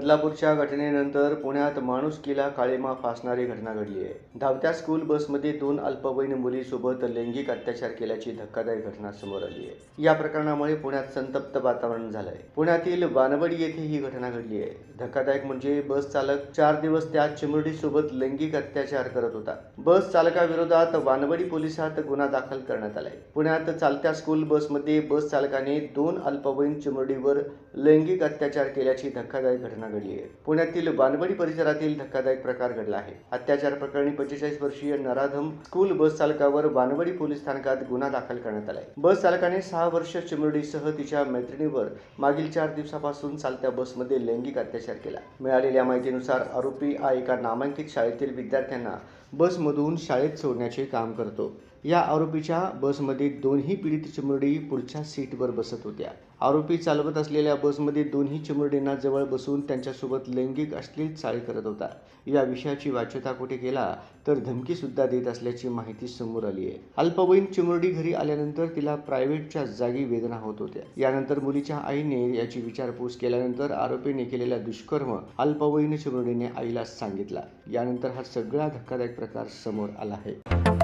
बदलापूरच्या घटनेनंतर पुण्यात माणुसकीला काळीमा फासणारी घटना घडली आहे. धावत्या स्कूल बसमध्ये दोन अल्पवयीन मुलीसोबत लैंगिक अत्याचार केल्याची धक्कादायक घटना समोर आली आहे. या प्रकरणामुळे पुण्यात संतप्त वातावरण झालंय. पुण्यातील बानवडी येथे ही घटना घडली आहे. धक्कादायक म्हणजे बस चालक चार दिवस त्या चिमुरडीसोबत लैंगिक अत्याचार करत होता. बस चालकाविरोधात वानवडी पोलिसात गुन्हा दाखल करण्यात आलाय. पुण्यात चालत्या स्कूल बसमध्ये बस चालकाने दोन अल्पवयीन चिमुरडीवर लैंगिक अत्याचार केल्याची धक्कादायक घटना घडली आहे. पुण्यातील वानवडी परिसरातील धक्कादायक प्रकार घडला आहे. अत्याचार प्रकरणी पंचेचाळीस वर्षीय नराधम स्कूल बस चालकावर वानवडी पोलीस स्थानकात गुन्हा दाखल करण्यात आलाय. बस चालकाने सहा वर्ष चिमुरडीसह तिच्या मैत्रिणीवर मागील चार दिवसापासून चालत्या बसमध्ये लैंगिक अत्याचार केला. मिळालेल्या माहितीनुसार आरोपी हा एका नामांकित शाळेतील विद्यार्थ्यांना बसमधून शाळेत सोडण्याचे काम करतो. या आरोपीच्या बसमध्ये दोन्ही पीडित चिमुरडी पुढच्या सीटवर बसत होत्या. आरोपी चालवत असलेल्या बसमध्ये दोन्ही चिमुरडींना जवळ बसून त्यांच्यासोबत लैंगिक अश्लील चाळी करत होता. या विषयाची वाच्यता कुठे केला तर धमकी सुद्धा देत असल्याची माहिती समोर आली आहे. अल्पवयीन चिमुरडी घरी आल्यानंतर तिला प्रायव्हेटच्या जागी वेदना होत होत्या. यानंतर मुलीच्या आईने याची विचारपूस केल्यानंतर आरोपीने केलेला दुष्कर्म अल्पवयीन चिमुरडीने आईला सांगितला. यानंतर हा सगळा धक्कादायक प्रकार समोर आला आहे.